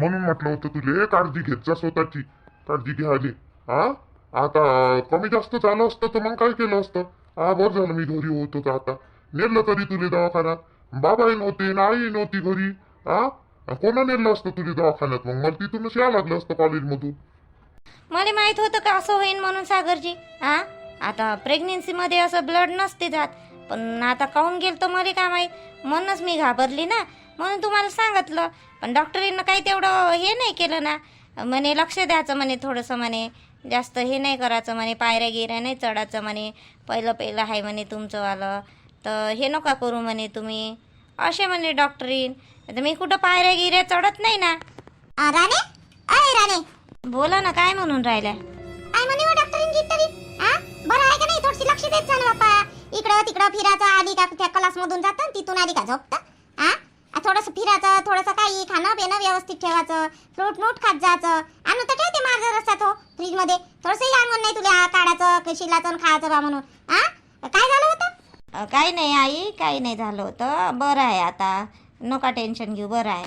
म्हणून म्हटलं होतं तुले काळजी घेत जा स्वतःची. काळजी घ्यायली हा आता कमी जास्त झालं असतं तर मग काय केलं असतं? हा बरं झालं मी घरी होतो तर आता. नेलं तरी तुले दवाखान्यात. बाबाही नव्हते ना आई नव्हती घरी. हा कोणा नेलं असतं तुझी दवाखान्यात? मग मला तिथूनच यावं लागलं असतं कॉलेजमधून. मला माहीत होतं का असं होईन म्हणून सागरजी? हा आता प्रेग्नेन्सीमध्ये असं ब्लड नसते जात. पण आता काहून गेल तर मला काय माहीत? म्हणूनच मी घाबरली ना. म्हणून तुम्हाला सांगितलं. पण डॉक्टरीनं काही तेवढं हे नाही केलं ना. म्हणे लक्ष द्यायचं म्हणे थोडंसं म्हणे. जास्त हे नाही करायचं म्हणे पायऱ्या गिऱ्या नाही चढायचं म्हणे. पहिलं पहिलं आहे म्हणे तुमचंवालं तर हे नका करू म्हणे तुम्ही. असे म्हणे डॉक्टरीन आता मी कुठं पायऱ्या गिऱ्या चढत नाही ना. आ, राणे? अय राणे. बोला ना काय म्हणून राहिल्या? काय म्हणे हो डॉक्टरीन तरी? हा बरं आहे का नाही? थोडीशी लक्ष देत जा ना बाप्पा. इकडं तिकडं फिरायचं आली का त्या क्लास मधून जातं तिथून आली का झोपतं? हा थोडस फिरायचं थोडंसं काही खाणं पिणं व्यवस्थित ठेवायचं फ्रूट फ्रूट खात जायचं. आणून तर ठेवते माझा रस्ता तो फ्रीजमध्ये थोडंसं अंगण नाही तुला काढायचं शिलाचं आणि खायचं बा म्हणून. हा काय झालं होतं? काही नाही आई काही नाही झालं होतं. बरं आहे आता. नका टेन्शन घेऊ बरं आहे.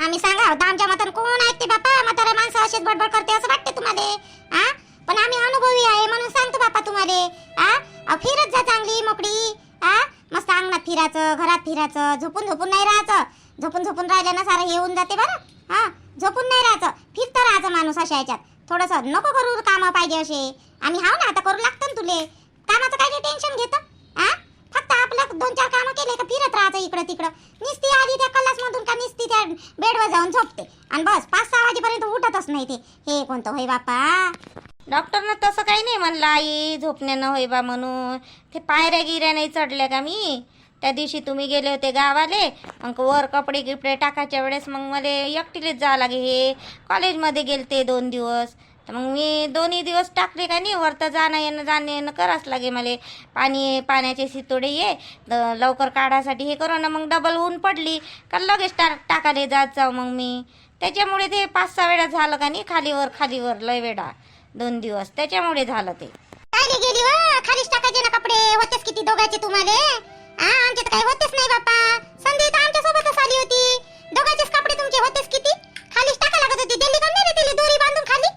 आम्ही सांगा होता आमच्या मतान कोण ऐकते बापा? म्हातारा माणसं असेच बडबड करते असं वाटते तुम्हाला? हा पण आम्ही अनुभवी आहे म्हणून सांगतो बापा तुम्हाला. हा फिरत जा चांगली मोकळी. हा? मस्त अंगणात फिरायचं घरात फिरायचं झोपून झोपून नाही राहायचं. झोपून झोपून राहिलं ना सारं हे होऊन जाते बरं. हा? झोपून नाही राहायचं. फिरतं राहायचं माणूस अशा याच्यात थोडंसं नको करू कामं पाहिजे असे. आम्ही हाव ना आता करू लागतं ना तुले. कामाचं काय टेन्शन घेतं. हा? फक्त आपलं दोन चार कामं केले का फिरत राहायचं इकडं तिकडं. निसती आली त्या कलासमधून का निसती त्या बेडवर जाऊन झोपते. आणि बस पाच सहा वाजेपर्यंत उठतच नाही ते. हे कोणतं? होय बापा डॉक्टरनं तसं काही नाही म्हणलं आई झोपण्यानं होय बा म्हणून. ते पायऱ्या गिऱ्या नाही चढल्या का मी? त्या दिवशी तुम्ही गेले होते गावाले मग वर कपडे गिपडे टाकायच्या वेळेस मग मला एकटीलेच जावं लागे हे. कॉलेजमध्ये गेलते दोन दिवस. तर मग मी दोन्ही दिवस टाकले का नाही? वर तर जाणं येणं जाणं येणं करावंच लागे मला. पाणी पाण्याचे सितोडे ये लवकर काढायसाठी हे करू ना. मग डबल ऊन पडली का लगेच टाक टाकाले जात जाऊ मग मी. त्याच्यामुळे ते पाच सहा वेळा झालं का नाही खालीवर खालीवर लय वेळा दोन दिवस. त्याच्यामुळे झालं ते. काय गेली व? खालीच टाकायचे ना कपडे? होतेच किती दोघांचे तुम्हाला? हा आमचे तर काही होतेच नाही बापा. संधी तर आमच्या सोबतच आली होती. दोघांचेच कपडे तुमचे होतेच किती? खालीच टाका लागत होती. दिल्ली का नाही रे दिल्ली? दोरी बांधून खाली?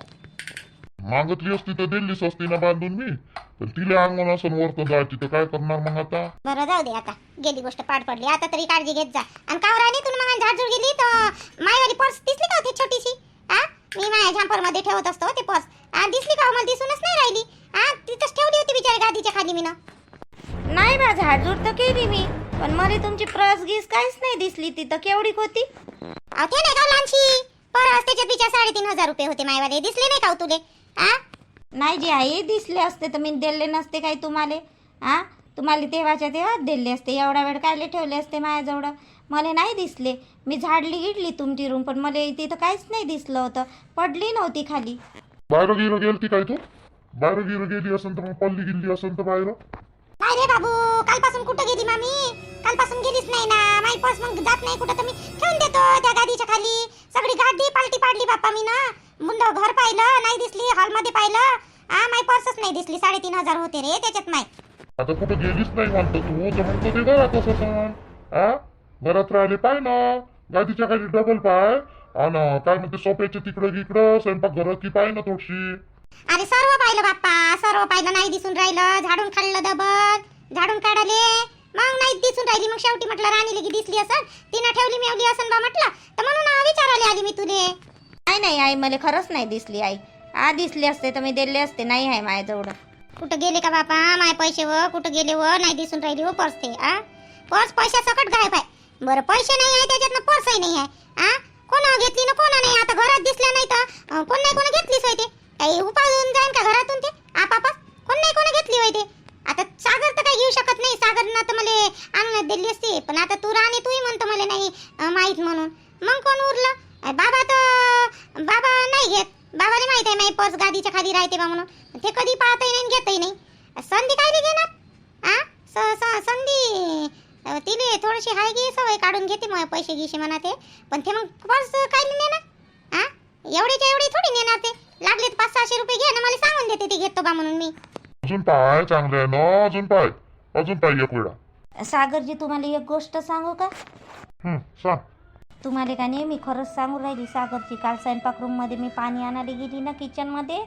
मागितली असती तर दिल्लीच असती ना बांधून मी. पण तिला अंगण असं वरतं जायची तर काय करणार मग आता? बरं जाऊ दे आता. गेली गोष्ट पाड पडली. आता तरी काळजी घेत जा. आणि कावराने तुला मग झाडझूड गेली तर मायवाली पर्स दिसली का होती छोटीशी? हा मी माझ्या झॅम्परमध्ये ठेवत असतो. मला दिसूनच नाही राहिली. हा तिथंच ठेवली होती बिचारी गादीच्या खाली मी नाही बा झाडझूड तर केली मी. पण मला तुमची प्रस गीस काहीच नाही दिसली. तिथं केवढी होती ते नाही का लहानशी परस त्याच्यात बिचार साडेतीन हजार रुपये होते मायवाले. दिसले नाही का हो तुले? हा नाही जे आहे दिसले असते तर मी दिले नसते काही तुम्हाला. हा तुम्हाला तेव्हाच्या तेव्हाच दिले असते. एवढा वेळ कायले ठेवले असते माझ्याजवळ मला नाही दिसले. मी झाडली गिडली तुमची रूम पण मला तिथं काहीच नाही दिसलं होतं. पडली नव्हती खाली. बाहेर गिरं गेलती काय तू? बाहेर गिरं गेली असेल तर मग पल्ली गेली असेल तर बाहेर. नाही रे बाबू? कालपासून कुठं गेली मामी? कालपासून गेलीच नाही ना. माई पर्स मग जात नाही कुठं तर मी ठेवून देतो त्या गादीच्या खाली. सगळी गादी पालटी पाडली बाप्पा मी ना. मुंड घर पाहिलं नाही दिसली हॉलमध्ये पाहिलं. हा माई पर्सच नाही दिसली. साडेतीन हजार होते रे त्याच्यात माय आता कुठं गेलीच नाही म्हणतो तू. तर मग तो घरात असं हा घरात राहिले पाय ना. गादीच्या खाली डबल पाय. आणि काय म्हणते सोप्याच्या तिकडं इकडं स्वयंपाक घरात की पाय ना थोडीशी अरे सर्व पाहिलं बाप्पा सर्व पाहिलं नाही दिसून राहिलं. झाडून खाल्लं डबल झाडून काढले. मग नाही दिसून राहिली. मग शेवटी म्हटलं राणी लगी दिसली असन? तिनं ठेवली मेवली असन बा म्हटलं. तर म्हणून विचारायला आली मी तुले. नाही नाही आई मला खरंच नाही दिसली आई. आ दिसले असते तर मी दिले असते नाही आहे माझ्याजवळ. कुठं गेले का बापा? माय पैसे व कुठं गेले व? नाही दिसून राहिली हो पर्स ते आ? पर्स पैशा सकट गायब आहे. बरं पैसे नाही आहे त्याच्यातनं पर्सही नाही आहे आ? कोणा घेतली ना कोणा नाही आता घरात दिसल्या नाही तर कोण नाही कोणा घेतलीच होय ते? काही उपाजून जाईन का घरातून ते? आपापा कोण नाही कोणा घेतली होय ते? आता सागर तर काही घेऊ शकत नाही. सागर ना तर मला आणण्यात दिली असते. पण आता तू राणी तूही म्हणतो मला नाही माहीत माहीत म्हणून. मग कोण उरलं? बाबा तर बाबा नाही घेत. बाबाला माहीत आहे माझी पर्स गादीच्या खाली राहते बा म्हणून. ते कधी पाहतही नाही घेतही नाही. संधी काय घेणार? आ? स- स- संधी. तिले थोडीशी हाय गी सवय काढून घेते मग पैसे गिशे म्हणा ते पण ते मग पर्स काय नेणार. आ? एवढेच्या एवढे थोडी नेणार ते. लागले पाच सहाशे रुपये घे ना मला सांगून देते ते घेतो बा म्हणून मी. अजून पाय चांगले आहे ना अजून पाय. अजून पाय एक वेळा. सागरजी तुम्हाला एक गोष्ट सांगू का? हं, सांग. तुम्हाला का नाही मी खरंच सांगू राहिली सागरची काल स्वयंपाक रूममध्ये मी पाणी आणायला गेली ना किचनमध्ये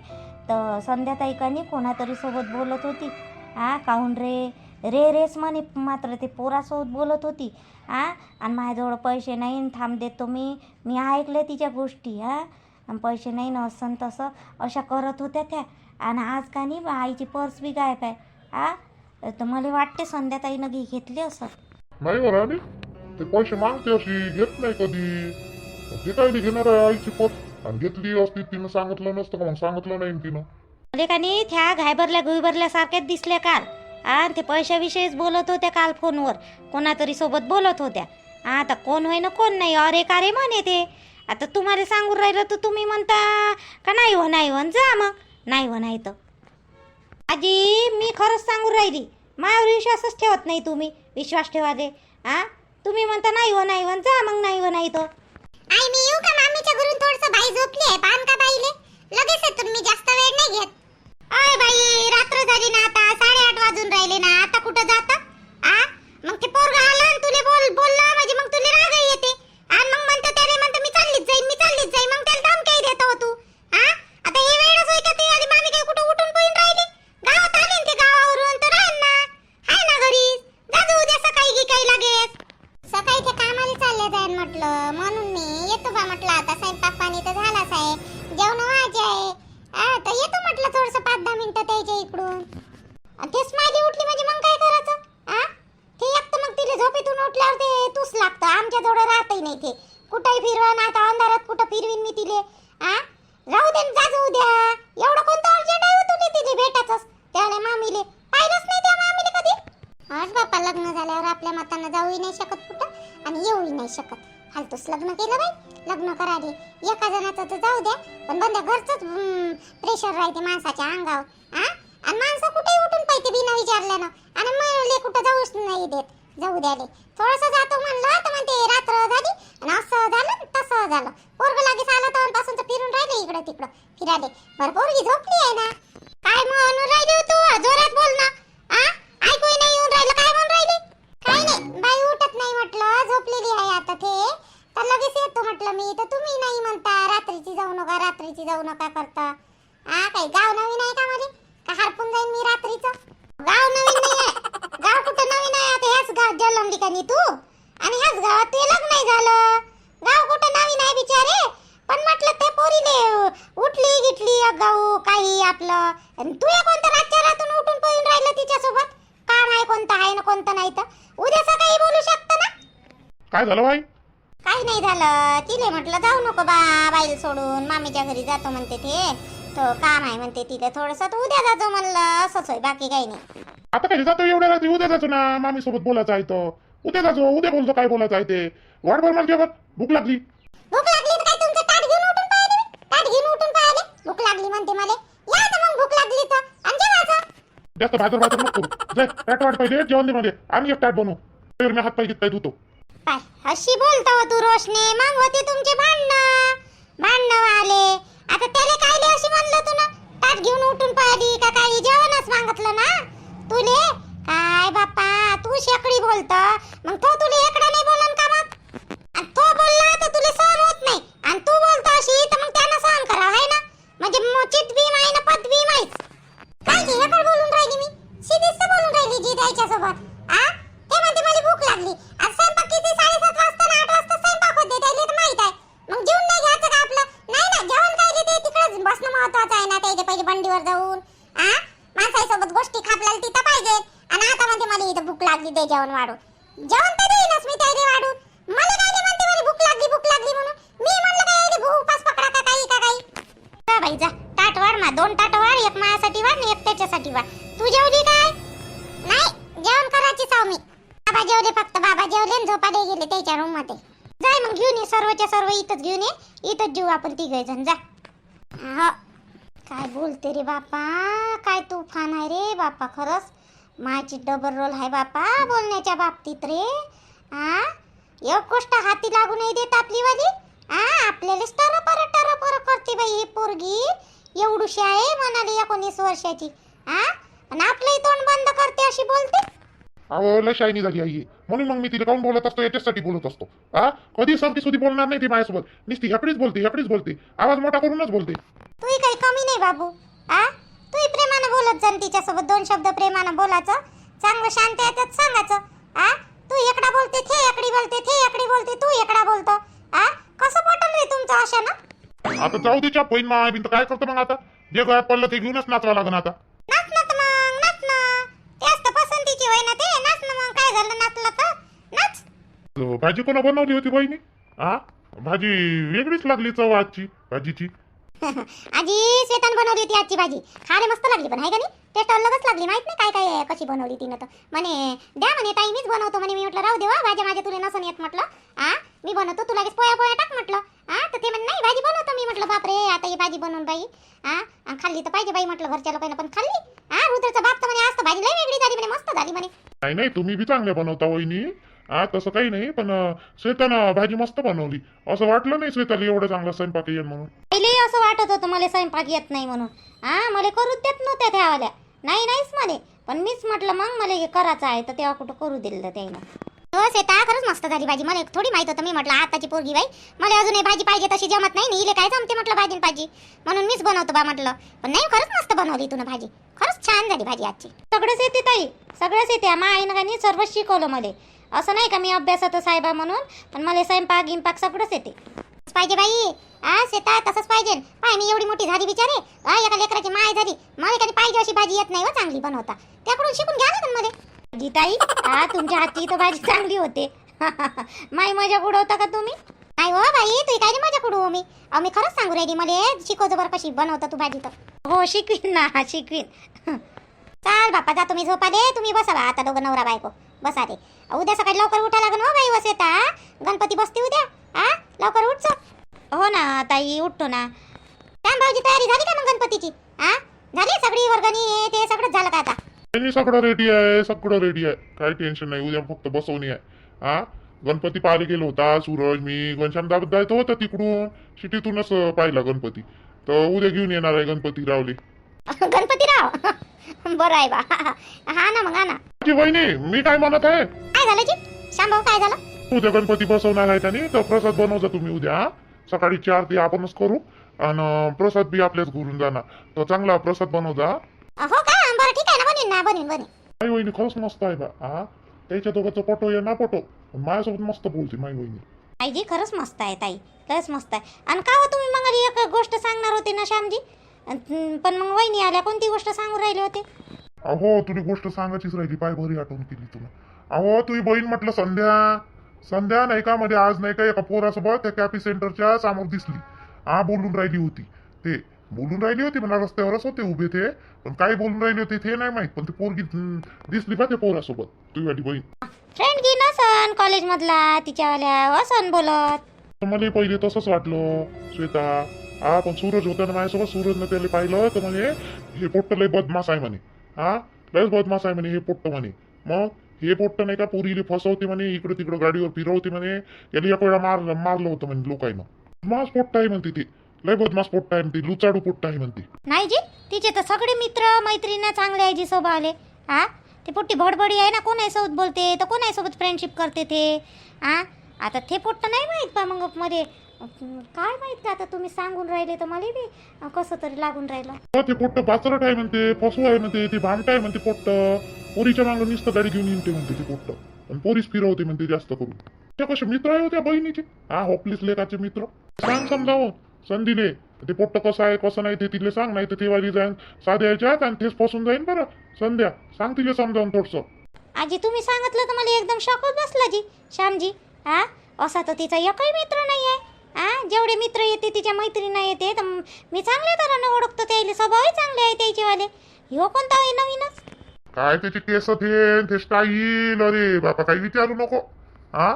तर संध्याताई का नाही कोणातरी सोबत बोलत होती. आ काहून रे? रे रेस म्हणे मात्र ते पोरासोबत बोलत होती आ? आणि माझ्याजवळ पैसे नाही थांब देतो मी. मी ऐकलं तिच्या गोष्टी हा आणि पैसे नाही ना असं तसं अशा करत होत्या त्या. आणि आज का नाही आईची पर्स बी गायब आहे आ? तर मला वाटते संध्याताईनं घे घेतली असं नाही हो राणी ते पैसे मागते अशी घेत नाही कधी. ते काय घेणार आहे आईची पोत आणि घेतली असती तिनं सांगितलं नसतं का? मग सांगितलं नाही तिनं. मला का नाही त्या घायभरल्या गुईभरल्यासारख्याच दिसल्या काल. आ ते पैशाविषयीच बोलत होत्या काल फोनवर. कोणातरी सोबत बोलत होत्या. आता कोण होय ना कोण नाही अरे का रे म्हणे ते? आता तुम्हाला सांगून राहिलं तर तुम्ही म्हणता का नाही हो नाही हो जा मग. नाही हो नाही तर. आजी मी खरंच सांगून राहिली. माझ्यावर विश्वासच ठेवत नाही तुम्ही. विश्वास ठेवाले आ? तुम्ही म्हणता नाही हो नाही हो जा मग नाही हो नाही तर. आई मी येऊ का? मामीच्या घरून थोडस बाई झोपली आहे. पान पाच दहा त्याच्या इकडून. तेच ते उठली म्हणजे मग काय करायचं? हा ते एक तर मग तिला झोपेतून उठल्यावर ते तूच लागतं. आमच्या जवळ राहतही नाही ते. कुठंही फिरवा ना आता अंधारात कुठं फिरवीन मी तिले. आ? राहू दे न जा जाऊ द्या एवढं कोणतं अर्जंट आहे हो तुले तिले भेटायचंच? त्याने मामीले. पाहिलंच नाही त्या मामीले कधी? आज बापा लग्न झाल्यावर आपल्या मतांना जाऊही नाही शकत कुठं आणि येऊही नाही शकत. फालतूच लग्न केलं बाई. लग्न कराले एका जणाचं तर जाऊ द्या पण बंद्या घरचंच प्रेशर राहते माणसाच्या अंगावर आ? आणि माणसं कुठेही उठून पाहिजे बिना विचारल्यानं. आणि म्हणले कुठं जाऊच नाही देत. जाऊ द्याले थोडस जातो म्हणलं तर म्हणते रात्र झाली आणि असं झालं तसं झालं. पोरग लागेच आलं तर तर फिरून राहिले इकडं तिकडं. फिराले. बरं पोरगी झोपली आहे ना? काय म्हणून राहिली तू? जोरात बोल ना. आ? नाही येऊन राहिलं काय म्हणून राहिले? काय नाही. बाई उठत नाही म्हटलं झोपलेली आहे आता ते. लगेच येतो म्हटलं मी. तर तुम्ही नाही म्हणता रात्रीची जाऊ नका रात्रीची जाऊ नका करता. हा काय गाव नवीन आहे का मध्ये का हरपून जाईन मी रात्रीचं? गाव नवीन नाही आहे. गाव कुठं नवीन आहे? आता ह्याच गाव जन्मली का नी तू. आणि ह्याच गावात तुझे लग्न नाही झालं. गाव कुठं नवीन आहे बिचारे? पण म्हटलं ते पोरीले उठली गिटली गाऊ काही आपलं. आणि तू या कोणत्या रातच्या रातून उठून पळून राहिलं तिच्यासोबत? काम आहे कोणतं आहे ना कोणतं नाही तर. उद्या सकाळी बोलू शकतं ना? काय झालं भाई? काही नाही झालं. तिले म्हटलं जाऊ नको बा बाईल सोडून. मामीच्या घरी जातो म्हणते ते. तो काम आहे म्हणते तिथे थोडस. उद्या जातो म्हणलं. असंच होय बाकी काही नाही. आता काय जातो एवढ्या रात्री? उद्या जायचो ना. मामी सोबत बोलायचं आहे उद्या जायचो उद्या बोलतो काय बोलायचं आहे ते. वाट बघ मला जेवण भूक लागली. भूक लागली तर काय तुमचं? ताट घेऊन उठून पाहिले मी? ताट घेऊन उठून पाहिले. भूक लागली म्हणते मला. या तर मग भूक लागली तर. आणि जेवायचं. जास्त भाजर भाजर नको करू. जाय ताट वाट पाहिजे जेवण दे मध्ये आणि एक ताट बनवू. तर मी हात पाय घेत धुतो पाय अशी बोलतो हो तू रोशने. मग होते तुमचे भांडणं. भांडणं आले आता त्याला कायले अशी म्हणलं तू ना? ताट घेऊन उठून पाहिली का काही जेवणच मागितलं ना? तुले? काय बाप्पा तू शेकडी बोलत. मग तो तुले एकडा नाही बोलन का मग आणि तो बोलला तर तुला सहन होत नाही. आणि तू बोलतो अशी तर मग त्यांना सहन करा आहे ना म्हणजे मोचित भीम आहे ना पद भीम आहेच काय घे पण बोलून राहिली मी सीधीच तर बोलून राहिली जी त्याच्यासोबत आ ते म्हणते मला भूक लागली आज स्वयंपाक किती साडेसात वाजता ना आठ वाजता स्वयंपाक होते त्याला तर माहीत आहे मग जेवण नाही घ्यायचं का आपलं नाही ना जेवण काय ते तिकडे बसणं महत्वाचं आहे ना ते पहिले बंडीवर जाऊन आ माणसासोबत गोष्टी खापल्याला तिथं पाहिजे आणि आता म्हणते मला इथं भूक लागली ते जेवण वाढून जेवण तर देईनच मी त्याला वाढून मला काय ते म्हणते मला भूक लागली भूक लागली म्हणून मी म्हणलं काय यायले भूक उपास पकडा का काही का काही जा बाई जा मा दोन ताट वाढ एक माझ्यासाठी वाढ आणि एक त्याच्यासाठी वाढ. तू जेवली काय? नाही जेवण करायची साव मी बाबा जेवले फक्त बाबा जेवले आणि झोपाले गेले त्याच्या रूममध्ये. जाय मग घेऊन ये सर्वच्या सर्व इथंच घेऊन ये. इथंच जेऊ आपण तिघे जण जा. हो. काय बोलते रे बापा? काय तुफान आहे रे बापा खरंच? माझी डबल रोल आहे बापा बोलण्याच्या बाबतीत रे. आ? एक गोष्ट हाती लागू नाही देत आपली वाली. आ आपल्याला टर पर टर पर करते बाई ही पोरगी. एवढूशी आहे म्हणाली एकोणीस वर्षाची. आ? आणि आपलंही तोंड बंद करते अशी बोलते? अहो लय शायनी झाली आई. म्हणून मग मी तिला काऊन बोलत असतो? याच्यासाठी बोलत असतो. हा कधी सवती सुधी बोलणार नाही ती माझ्यासोबत. नुसती हेकडीच बोलते हेकडीच बोलते. आवाज मोठा करूनच बोलते. तूही काही कमी नाही बाबू. आ? तूही प्रेमानं बोलत जा न तिच्यासोबत. दोन शब्द प्रेमानं बोलायचं चांगलं शांत याच्यात सांगायचं आ? तू एकडा बोलते थे एकडी बोलते थे एकडी बोलते तू एकडा बोलतो. आ? कसं पटल रे तुमचं अशा ना आता जाऊ दे बहीण मा बिन काय करतो मग आता? जे गळ्यात पडलं ते घेऊनच नाचवा लागन आता. नाच ना तर मग नाच ना. तेच तर पसंतीची होय ना ते. नाच ना मग काय झालं नाचलं तर? नाच. अ, भाजी कोणा बनवली होती बहिणी? हा भाजी वेगळीच लागली चव आजची भाजीची. आजी श्वेतान बनवली होती आजची भाजी. खायला मस्त लागली पण आहे का नाही? टेस्ट अलगच लागली माहीत नाही काय काय कशी बनवली तिनं तर. म्हणे द्या म्हणे ताई मीच बनवतो. म्हणे मी म्हटलं राहू देवा भाज्या माझ्या तुला नसन येत म्हटलं. आ? मी बनवतो तुला लगेच पोया पोया टाक म्हटलं. हा तर ते म्हणे नाही भाजी बनवतो मी म्हटलं. बापरे आता ही भाजी बनवून बाई हा खाल्ली तर पाहिजे बाई म्हटलं घरच्या लोकांना पण खाल्ली? हा रुद्रचा बाप तर म्हणे आज तर भाजी लई वेगळी झाली म्हणे मस्त झाली म्हणे. नाही नाही तुम्ही बी चांगल्या बनवता वहिनी. हा तसं काही नाही पण श्वेतानं भाजी मस्त बनवली. असं वाटलं नाही श्वेताला एवढं चांगलं स्वयंपाक येईल म्हणून. पहिले असं वाटत होतं मला स्वयंपाक येत नाही म्हणून. हा मला करूच देत नव्हत्या त्यावाल्या नाही नाहीच म्हणे. पण मीच म्हटलं मग मला हे करायचं आहे तर तेव्हा कुठं करू दिलं त्यानं. हो सीता खरंच मस्त झाली भाजी. मला थोडी माहीत होतं मी म्हटलं आताची पोरगी बाई मला अजूनही भाजी पाहिजे तशी जमत नाही हिले काय जमते म्हटलं भाजी भाजी? म्हणून मीच बनवतो बा म्हटलं. पण नाही खरंच मस्त बनवली तुला भाजी. खरंच छान झाली भाजी आजची. सगळंच येते ताई. सगळंच येते. मा आईनं का नाही सर्वच शिकवलं मला. असं नाही का मी अभ्यासात साहेबा म्हणून? पण मला स्वयंपाक गिंपाक सगळंच येते. पाहिजे बाई. आ सीता तसंच पाहिजे. पाय मी एवढी मोठी झाली बिचारे. आ एका लेकराची माय झाली. मला एखादी पाहिजे अशी भाजी येत नाही व चांगली बनवता. त्याकडून शिकून घ्या ना मध्ये गीताई हा तुमच्या हातची तर भाजी चांगली होते. माय मजा उडवता का तुम्ही? नाही हो बाई तू काय मजा कुडू मी? अहो मी खरंच सांगू राहिली मला शिकवतो बरं कशी बनवता तू भाजी तर. हो शिकवीन ना शिकवीन. चाल बापा जा तुम्ही झोपा दे तुम्ही बसा बा आता दोघं नवरा बायको. बसा दे उद्या सकाळी लवकर उठा लागन हो बाई वसेता गणपती बसते उद्या आ लवकर उठच हो ना ताई उठतो ना. काय भाऊजी तयारी झाली का मग गणपतीची? आ झाली सगळी वर्गणी हे ते सगळंच झालं का आता? सगळं रेडी आहे सगळं रेडी आहे. काही टेन्शन नाही उद्या फक्त बसवणी आहे. हा? गणपती पाहायला गेलो होता सूरज मी घनश्याम दाबत जायचं होतं तिकडून. सिटीतूनच अं, पाहिला गणपती. तर उद्या घेऊन येणार आहे गणपती रावले गणपतीराव? बरं आहे बा. हा ना मग हा ना. माझी वहिनी मी काय म्हणत आहे? काय झालं जी श्याम भाऊ काय झालं? उद्या गणपती बसवणार आहे त्याने तर प्रसाद बनवजा तुम्ही उद्या हा? सकाळी चार ते आपणच करू आणि प्रसाद बी आपल्याच घरून जाणार. तर चांगला प्रसाद बनवजा. हा? का? बरं ठीक आहे ना बनवीन ना बनवीन बनवीन माई वहिनी खरंच मस्त आहे बा हा. त्याच्या दोघांचं पटो या ना पटो. पण माझ्यासोबत मस्त बोलते माई वहिनी. आईजी खरंच मस्त आहे ताई. खरंच मस्त आहे. आणि का हो तुम्ही मग एक गोष्ट सांगणार होते ना श्यामजी? पण मग वहिनी आल्या कोणती गोष्ट सांगू राहिले होते? अहो तुला गोष्ट सांगायचीच राहिली पाय बरी आठवण केली तुला. अहो तुझी बहीण म्हटलं संध्या. संध्या नाही का मध्ये आज नाही का एका पोरासोबत त्या कॅपी सेंटरच्या समोर दिसली. हा बोलून राहिली होती. ते बोलून राहिली होती म्हणा रस्त्यावरच होते उभे ते. पण काय बोलून राहिली होती ते नाही माहीत. पण ती पोरगी दिसली का त्या पोरासोबत तुझी वाली बहीण. फ्रेंड घे नसन कॉलेजमधला तिच्यावाल्या असन बोलत. मला पहिले तसंच वाटलं श्वेता. हा पण सूरज होता ना माझ्यासोबत? सूरजनं त्याला पाहिलं तर म्हणे हे पोट्ट लय बदमाश आहे म्हणे. हा लयच बदमाश आहे म्हणे हे पोट्ट म्हणे. मग हे पोट्ट नाही का पोरीले फसवते म्हणे इकडं तिकडं गाडीवर फिरवते म्हणे. याला एक वेळा मार मारलं होतं म्हणे लोकांना बदमाश पोट्ट आहे म्हणते ते. लय बदमाश पोट्ट आहे म्हणते लुचाडू पोट्ट आहे म्हणते. नाही जी तिचे तर सगळे मित्र मैत्रिणी चांगले आहे जी स्वभावले. हा ते पोट्टी भडबडी आहे ना कोणाही सोबत बोलते तर कोणाही सोबत फ्रेंडशिप करते ते. हा आता ते पोट्ट नाही माहीत पा मग मध्ये. काय माहीत का आता तुम्ही सांगून राहिले तर मला बी. कसं तरी लागून राहिलं. हो, ते पोट्ट बाचरट आहे म्हणते फसू आहे म्हणते ते भामट आहे म्हणते पोट्ट. पोरीच्या मागं नुसतं गाडी घेऊन येते म्हणते ते पोट्ट. आणि पोरीस फिरवते म्हणते जास्त करून. त्या कसे मित्र आहे हो त्या बहिणीचे? हा होपलीस लेखाचे मित्र. सांग समजावं संधीले ते पोट्ट कसं आहे कसं नाही ते तिले सांग नाही तर ते वाली जाईन साध्या याच्यात आणि तेच फसून जाईन बरं. संध्या सांग तिले समजावून थोडस. आजी तुम्ही सांगितलं तर मला एकदम शॉकच बसला जी श्यामजी. हा असा तर तिचा एकही मित्र नाही आहे हा जेवढे मित्र येते तिच्या मैत्रिणी येते तर म- चांगल्या तऱ्हेनं ओळखतो त्याले स्वभावही चांगले आहे त्याचेवाले ह्यो कोणता आहे नवीनच? काय त्याचे केस ते ते स्टाईल अरे बापा काही विचारू नको. हा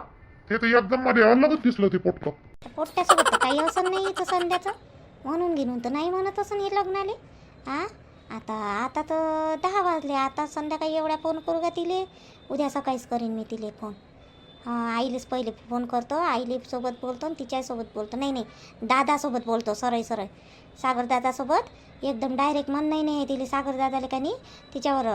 ते तर एकदम मध्ये अलगच दिसलं ते पोट्ट पोट्ट्यासोबत तर काही असं नाही तर संध्याचं. म्हणून घेऊन तर नाही म्हणत असं हे लग्नाले. हा आता आता तर दहा वाजले आता संध्याकाळी एवढ्या फोन करू का तिले? उद्या सकाळीच करीन मी तिले फोन. आईलेच पहिले फोन करतो आईलीसोबत बोलतो आणि तिच्यासोबत बोलतो. नाही नाही दादासोबत बोलतो सरळ सरळ. सागर दादासोबत एकदम डायरेक्ट मन नाही नाही तिला सागर दादाला का नाही तिच्यावर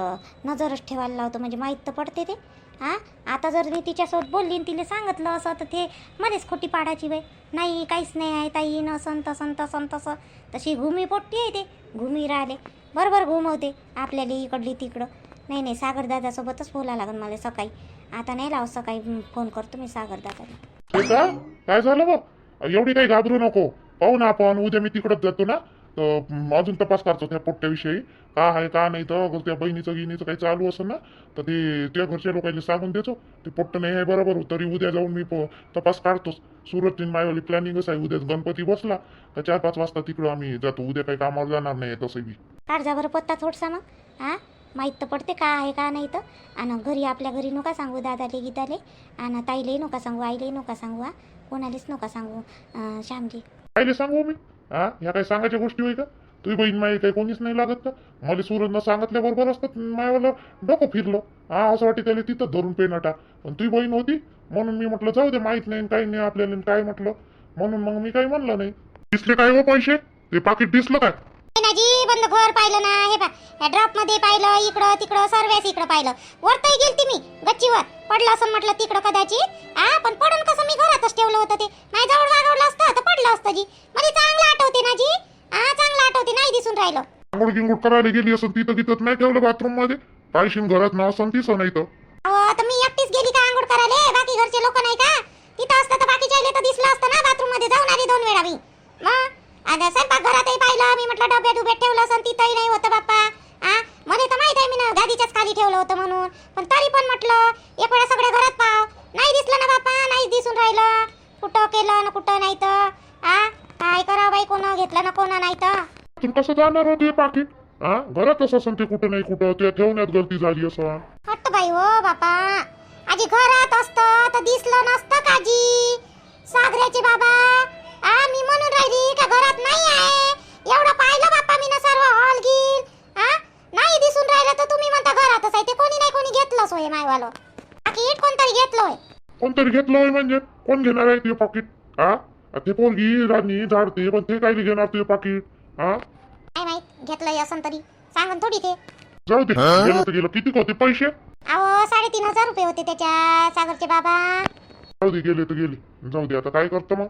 नजरच ठेवायला लावतो. म्हणजे माहीत तर पडते ते. हां? आता जर मी तिच्यासोबत बोलली आणि तिला सांगितलं असं तर ते मध्येच खोटी पाडायची बाई. नाही काहीच नाही आहे ताई नसन तसन तसन तसं. तशी घुमी पोट्टी आहे ते घुमी राहिले. बरोबर घुमवते आपल्याला इकडली तिकडं. नाही नाही सागर दादासोबतच बोला लागेल मला सकाळी. आता नाही लाव सकाळी फोन करतो मी सागर दादाला. ते का काय झालं बघ एवढी काही घाबरू नको. पाहू ना आपण उद्या मी तिकडच जातो ना? तर म, अजून तपास करतो त्या पोट्ट्याविषयी. का आहे का नाही तर अगं त्या बहिणीचं गिणीचं काही चालू असेल ना? तर ते त्या घरच्या लोकांना सांगून देतो. ते पोट्ट नाही आहे बरोबर तरी उद्या जाऊन मी प- तपास काढतोच. सुरत मायवाली प्लॅनिंगच आहे. उद्या गणपती बसला. तर चार पाच वाजता तिकडं आम्ही जातो. उद्या काही कामावर जाणार नाही तसं बी. काढ जा बरं पत्ता थोडसा मग. हां? माहीत तर पडते का आहे का नाही तर. आणि घरी आपल्या घरी नका सांगू दादाले गीताले. आणि ताईलाही नका सांगू आईलाही नका सांगू हा. कोणालाच नका सांगू अं, श्यामजी कायले सांगू मी? हा? ह्या काही सांगायच्या गोष्टी होय का? तुझी बहीण माई काही कोणीच नाही लागत का? मला सूरजनं सांगितल्या बरोबर असतात मायवाला डोकं फिरलो. हा असं वाटते त्याला तिथं धरून पेनाटा पण तुझी बहीण होती म्हणून मी म्हटलं जाऊ दे माहीत नाही काही नाही आपल्याला आणि काय म्हटलं. म्हणून मग मी काही म्हणलं नाही. दिसले काय हो पैसे? ते पाकिट दिसलं काय? जी बंद घर पाहिलं ना हे पा ड्रॉपमध्ये पाहिलं इकडं तिकडं सर्वेस इकडं पाहिलं. वरतही गेलती मी गच्चीवर. पडलं असं म्हटलं तिकडं कदाचित. हा पण पडून कसं मी घरातच ठेवलं होतं ते. माझ्या जवळ वागवलं असतं तर पडलं असतं जी. मला चांगलं आठवते ना जी हा चांगलं आठवते नाही दिसून राहिलं. आंघोळ गिंगोळ करायला गेली असं तिथं तिथं नाही ठेवलं बाथरूममध्ये. पायशीन घरात नाव असं तिसं नाही तर. अहो तर मी एकटीच गेली का आंघोळ करायला? बाकी घरचे लोक नाही का? तिथं असतं तर बाकीच्या तर दिसलं असतं ना बाथरूममध्ये. जाऊन आली दोन वेळा मी. आता स्वयंपाक घरातही पाहिलं मी म्हटलं डब्यात डुब्यात ठेवलं असं तिथंही नाही होतं बाप्पा. आ? मला तर माहीत आहे मी ना गादीच्याच खाली ठेवलं होतं म्हणून. पण तरी पण म्हटलं एक वेळा सगळ्या घरात पाव नाही दिसलं ना बाप्पा. नाही दिसून राहिलं. कुठं केलं ना कुठं नाही तर. आ? काय करावं बाई कोणं घेतलं ना कोणं नाही तर? तुम्ही कसं जाणार होते पाकिट हा घरातच असं ते कुठं नाही कुठं? ते ठेवण्यात गलती झाली असं. हट्ट बाई हो बापा आजी घरात असतं तर दिसलं नसतं काजी मायवालं पाकिट कोणतरी घेतलं होय कोणतरी घेतलं होय म्हणजे? कोण घेणार आहे ते पाकिट हा? ते पोरगी राणी झाडते पण ते काय घेणार ते पाकिट हा? काय माहीत घेतलंय असं तरी. सांगन थोडी ते. जाऊ दे. गेलं तर गेलं. किती होते? पैसे? अहो साडेतीन हजार रुपये होते त्याच्या सागरचे बाबा. जाऊ दे गेले तर गेले. जाऊ दे आता काय करतो मग?